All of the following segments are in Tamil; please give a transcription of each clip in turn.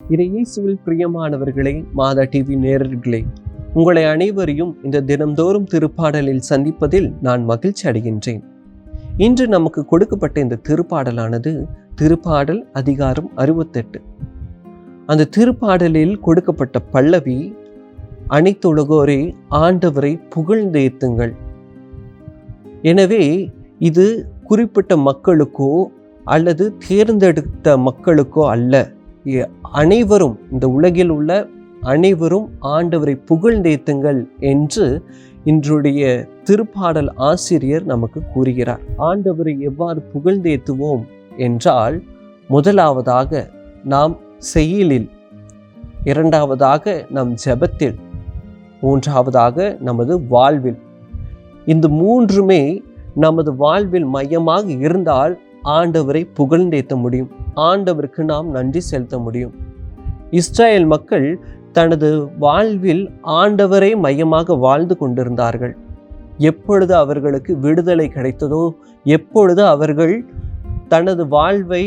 இறையேசுவில் பிரியமானவர்களே மாதா டிவி நேரர்களே உங்களை அனைவரையும் இந்த தினம்தோறும் திருப்பாடலில் சந்திப்பதில் நான் மகிழ்ச்சி அடைகின்றேன். இன்று நமக்கு கொடுக்கப்பட்ட இந்த திருப்பாடலானது திருப்பாடல் அதிகாரம் அறுபத்தெட்டு. அந்த திருப்பாடலில் கொடுக்கப்பட்ட பல்லவி அனைத்துலகோரே ஆண்டவரை புகழ்ந்தேத்துங்கள் எனவே இது குறிப்பிட்ட மக்களுக்கோ அல்லது தேர்ந்தெடுத்த மக்களுக்கோ அல்ல. அனைவரும் இந்த உலகில் உள்ள அனைவரும் ஆண்டவரை புகழ்ந்தேத்துங்கள் என்று இன்றைய திருப்பாடல் ஆசிரியர் நமக்கு கூறுகிறார். ஆண்டவரை எவ்வாறு புகழ்ந்தேத்துவோம் என்றால் முதலாவதாக நாம் செயலில் இரண்டாவதாக நம் ஜெபத்தில் மூன்றாவதாக நமது வாழ்வில். இந்த மூன்றுமே நமது வாழ்வில் மையமாக இருந்தால் ஆண்டவரை புகழ்ந்தேத்த முடியும். ஆண்டவருக்கு நாம் நன்றி செலுத்த முடியும். இஸ்ரேல் மக்கள் தனது வாழ்வில் ஆண்டவரை மையமாக வாழ்ந்து கொண்டிருந்தார்கள். எப்பொழுது அவர்களுக்கு விடுதலை கிடைத்ததோ எப்பொழுது அவர்கள் தனது வாழ்வை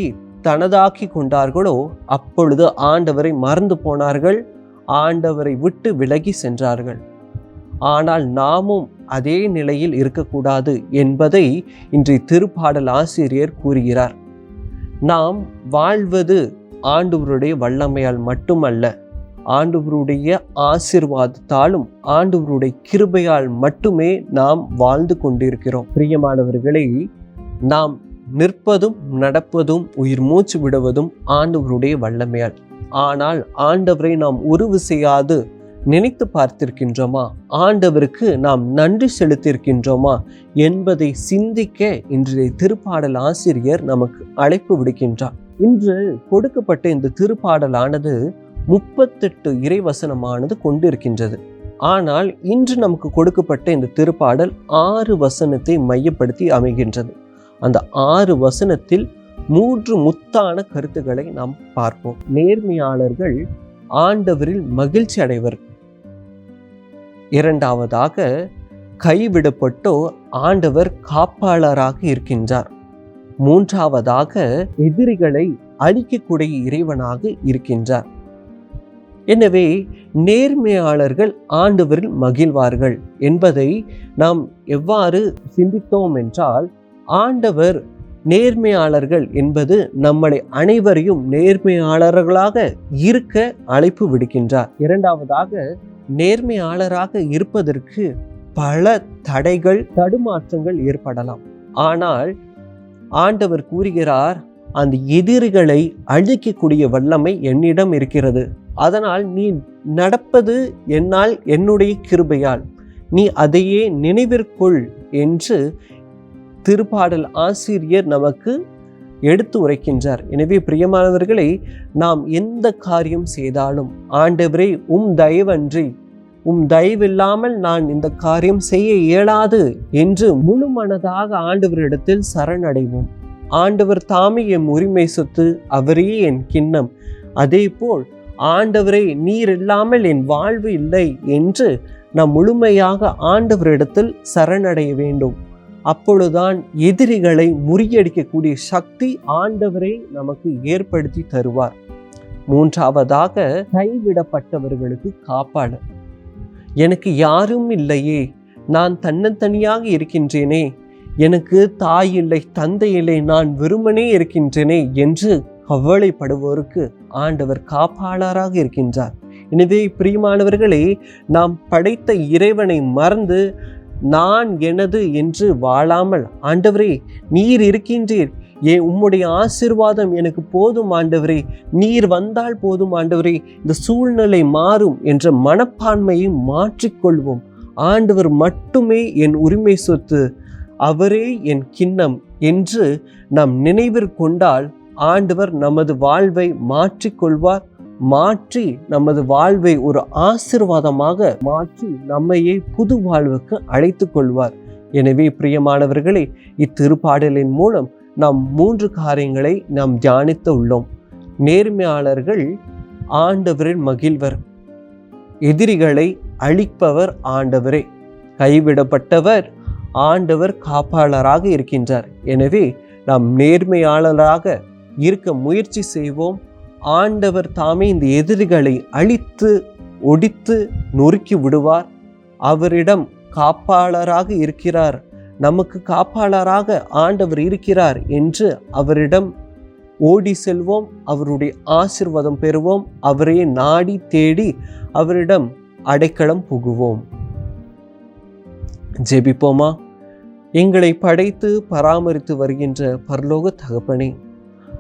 தனதாக்கி கொண்டார்களோ அப்பொழுது ஆண்டவரை மறந்து போனார்கள் ஆண்டவரை விட்டு விலகி சென்றார்கள். ஆனால் நாமும் அதே நிலையில் இருக்கக்கூடாது என்பதை இன்றைய திருப்பாடல் ஆசிரியர் கூறுகிறார். நாம் வாழ்வது ஆண்டவருடைய வல்லமையால் மட்டுமல்ல ஆண்டவருடைய ஆசிர்வாதத்தாலும் ஆண்டவருடைய கிருபையால் மட்டுமே நாம் வாழ்ந்து கொண்டிருக்கிறோம். பிரியமானவர்களை நாம் நிற்பதும் நடப்பதும் உயிர் மூச்சு விடுவதும் ஆண்டவருடைய வல்லமையால். ஆனால் ஆண்டவரை நாம் உருவு செய்யாது நினைத்து பார்த்திருக்கின்றோமா? ஆண்டவருக்கு நாம் நன்றி செலுத்தியிருக்கின்றோமா? என்பதை சிந்திக்க இன்றைய திருப்பாடல் ஆசிரியர் நமக்கு அழைப்பு விடுக்கின்றார். இன்று கொடுக்கப்பட்ட இந்த திருப்பாடலானது முப்பத்தெட்டு இறைவசனமானது கொண்டிருக்கின்றது. ஆனால் இன்று நமக்கு கொடுக்கப்பட்ட இந்த திருப்பாடல் ஆறு வசனத்தை மையப்படுத்தி அமைகின்றது. அந்த ஆறு வசனத்தில் மூன்று முத்தான கருத்துக்களை நாம் பார்ப்போம். நேர்மையாளர்கள் ஆண்டவரில் மகிழ்ச்சி அடைவர் இரண்டாவதாக கைவிடப்பட்டோர் ஆண்டவர் காப்பாளராக இருக்கின்றார். மூன்றாவதாக எதிரிகளை அழிக்கக்கூடிய இறைவனாக இருக்கின்றார். எனவே நேர்மையாளர்கள் ஆண்டவரில் மகிழ்வார்கள் என்பதை நாம் எவ்வாறு சிந்தித்தோம் என்றால் ஆண்டவர் நேர்மையாளர்கள் என்பது நம்மளை அனைவரையும் நேர்மையாளர்களாக இருக்க அழைப்பு விடுக்கின்றார். இரண்டாவதாக நேர்மையாளராக இருப்பதற்கு பல தடைகள் தடுமாற்றங்கள் ஏற்படலாம். ஆனால் ஆண்டவர் கூறுகிறார் அந்த எதிரிகளை அழிக்கக்கூடிய வல்லமை என்னிடம் இருக்கிறது. அதனால் நீ நடப்பது என்னால் என்னுடைய கிருபையால். நீ அதையே நினைவிற்குள் என்று திருப்பாடல் ஆசிரியர் நமக்கு எடுத்து உரைக்கின்றார். எனவே பிரியமானவர்களை நாம் எந்த காரியம் செய்தாலும் ஆண்டவரே உம் தயவன்றி உம் தயவில்லாமல் நான் இந்த காரியம் செய்ய இயலாது என்று முழு மனதாக ஆண்டவரிடத்தில் சரணடைவோம். ஆண்டவர் தாமே என் உரிமை சொத்து அவரே என் கிண்ணம். அதேபோல் ஆண்டவரே நீர் இல்லாமல் என் வாழ்வு இல்லை என்று நாம் முழுமையாக ஆண்டவரிடத்தில் சரணடைய வேண்டும். அப்பொழுதுதான் எதிரிகளை முறியடிக்கக்கூடிய சக்தி ஆண்டவரை நமக்கு ஏற்படுத்தி தருவார். மூன்றாவதாக கைவிடப்பட்டவர்களுக்கு காப்பாளர் எனக்கு யாரும் இல்லையே. நான் தன்னந்தனியாக இருக்கின்றேனே. எனக்கு தாய் இல்லை தந்தை இல்லை நான் வெறுமனே இருக்கின்றேனே என்று கவலைப்படுவோருக்கு ஆண்டவர் காப்பாளராக இருக்கின்றார். எனவே பிரியமானவர்களே நாம் படைத்த இறைவனை மறந்து நான் எனது என்று வாழாமல் ஆண்டவரே நீர் இருக்கின்றீர். ஏ உம்முடைய ஆசிர்வாதம் எனக்கு போதும் ஆண்டவரே. நீர் வந்தால் போதும் ஆண்டவரே. இந்த சூழ்நிலை மாறும் என்ற மனப்பான்மையை மாற்றிக்கொள்வோம். ஆண்டவர் மட்டுமே என் உரிமை சொத்து அவரே என் கிண்ணம் என்று நாம் நினைவிற்கொண்டால் ஆண்டவர் நமது வாழ்வை மாற்றிக்கொள்வார். மாற்றி நமது வாழ்வை ஒரு ஆசிர்வாதமாக மாற்றி நம்மையே புது வாழ்வுக்கு அழைத்து கொள்வார் எனவே பிரியமானவர்களே இத்திருப்பாடலின் மூலம் நாம் மூன்று காரியங்களை நாம் தியானித்து உள்ளோம். நேர்மையாளர்கள் ஆண்டவரின் மகிழ்வர். எதிரிகளை அழிப்பவர் ஆண்டவரே. கைவிடப்பட்டவர் ஆண்டவர் காப்பாளராக இருக்கின்றார். எனவே நாம் நேர்மையாளராக இருக்க முயற்சி செய்வோம். ஆண்டவர் தாமே இந்த எதிரிகளை அழித்து ஒடித்து நொறுக்கி விடுவார். அவரிடம் காப்பாளராக இருக்கிறார். நமக்கு காப்பாளராக ஆண்டவர் இருக்கிறார் என்று அவரிடம் ஓடி செல்வோம் அவருடைய ஆசிர்வாதம் பெறுவோம் அவரையே நாடி தேடி அவரிடம் அடைக்கலம் புகுவோம். ஜெபிப்போமா? எங்களை படைத்து பராமரித்து வருகின்ற பரலோக தகப்பனே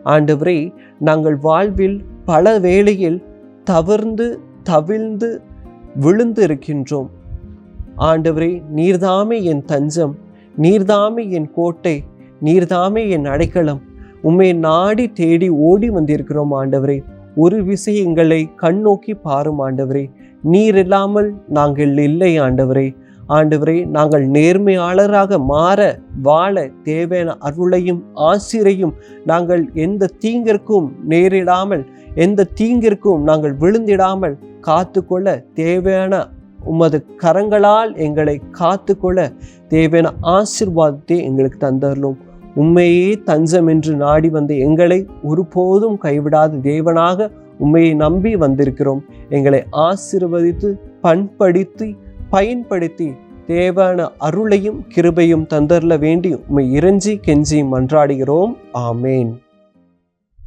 ஆண்டவரே நாங்கள் வாழ்வில் பல வேளையில் தவிர்ந்து தவிழ்ந்து விழுந்து இருக்கின்றோம் ஆண்டவரே நீர்தாமே என் தஞ்சம். நீர்தாமே என் கோட்டை நீர்தாமே என் அடைக்கலம். உம்மை நாடி தேடி ஓடி வந்திருக்கிறோம் ஆண்டவரே. ஒரு விஷயங்களை கண்ணோக்கி பாரும் ஆண்டவரே. நீர் இல்லாமல் நாங்கள் இல்லை ஆண்டவரே. ஆண்டவரே நாங்கள் நேர்மையாளராக மாற வாழ தேவையான அருளையும் ஆசிரையும் நாங்கள் எந்த தீங்கிற்கும் நேரிடாமல் எந்த தீங்கிற்கும் நாங்கள் விழுந்திடாமல் காத்துக்கொள்ள தேவையான உமது கரங்களால் எங்களை காத்துக்கொள்ள தேவையான ஆசிர்வாதத்தை எங்களுக்கு தந்தரலும் உண்மையே தஞ்சம் என்று நாடி வந்த எங்களை ஒருபோதும் கைவிடாத தேவனாக உண்மையை நம்பி வந்திருக்கிறோம். எங்களை ஆசிர்வதித்து பண்படுத்தி பயன்படுத்தி தேவையான அருளையும் கிருபையும் தந்தரல வேண்டி உம்மை இறைஞ்சி கெஞ்சி மன்றாடுகிறோம். ஆமேன்.